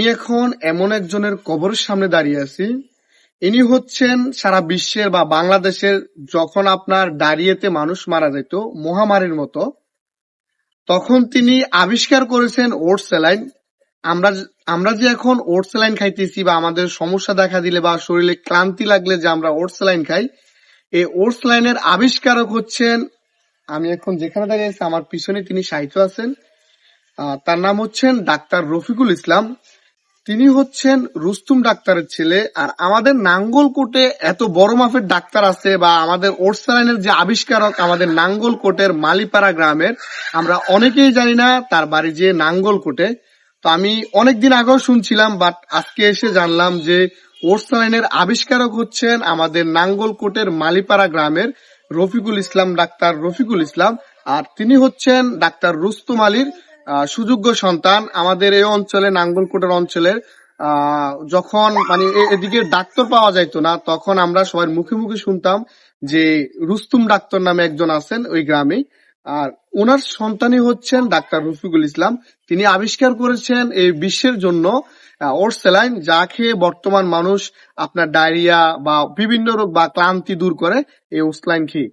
আমি এখন এমন একজনের কবরের সামনে দাঁড়িয়ে আছি। ইনি হচ্ছেন সারা বিশ্বের বা বাংলাদেশের যখন আপনার দাঁড়িয়েতে মানুষ মারা যেত, মহামারীর মতো, তখন তিনি আবিষ্কার করেছেন ওটস স্যালাইন। আমরা আমরা যে এখন ওটস স্যালাইন খাইতেছি বা আমাদের সমস্যা দেখা দিলে বা শরীরে ক্লান্তি লাগলে যে আমরা ওটস স্যালাইন খাই, এই ওটস স্যালাইনের আবিষ্কারক হচ্ছেন আমি এখন যেখানে দাঁড়িয়ে আছি, আমার পিছনে তিনি সাহিত্য আছেন। তার নাম হচ্ছেন ডাক্তার রফিকুল ইসলাম। তিনি হচ্ছেন রুস্তুম ডাক্তারের ছেলে, আর আমাদের নাঙ্গলকোটে এত বড় মাপের ডাক্তার আছে বা আমাদের ওরসালাইনের যে আবিষ্কারক আমাদের নাঙ্গলকোটের মালিপাড়া গ্রামের, আমরা অনেকেই জানি না তার বাড়ি যে নাঙ্গলকোটে। তো আমি অনেকদিন আগেও শুনছিলাম, বাট আজকে এসে জানলাম যে ওরসালাইনের আবিষ্কারক হচ্ছেন আমাদের নাঙ্গলকোটের মালিপাড়া গ্রামের রফিকুল ইসলাম ডাক্তার রফিকুল ইসলাম, আর তিনি হচ্ছেন ডাক্তার রুস্তুম আলীর সুযোগ্য সন্তান আমাদের এই অঞ্চলে, নাঙ্গলকোটের অঞ্চলের যখন মানে এদিকে ডাক্তার পাওয়া যাইতো না, তখন আমরা সবাই মুখে মুখে শুনতাম যে রুস্তুম ডাক্তার নামে একজন আছেন ওই গ্রামে। আর ওনার সন্তানই হচ্ছেন ডাক্তার রফিকুল ইসলাম। তিনি আবিষ্কার করেছেন এই বিশ্বের জন্য ওর স্যালাইন যা খেয়ে বর্তমান মানুষ আপনার ডায়রিয়া বা বিভিন্ন রোগ বা ক্লান্তি দূর করে, এই ওসলাইন খেয়ে।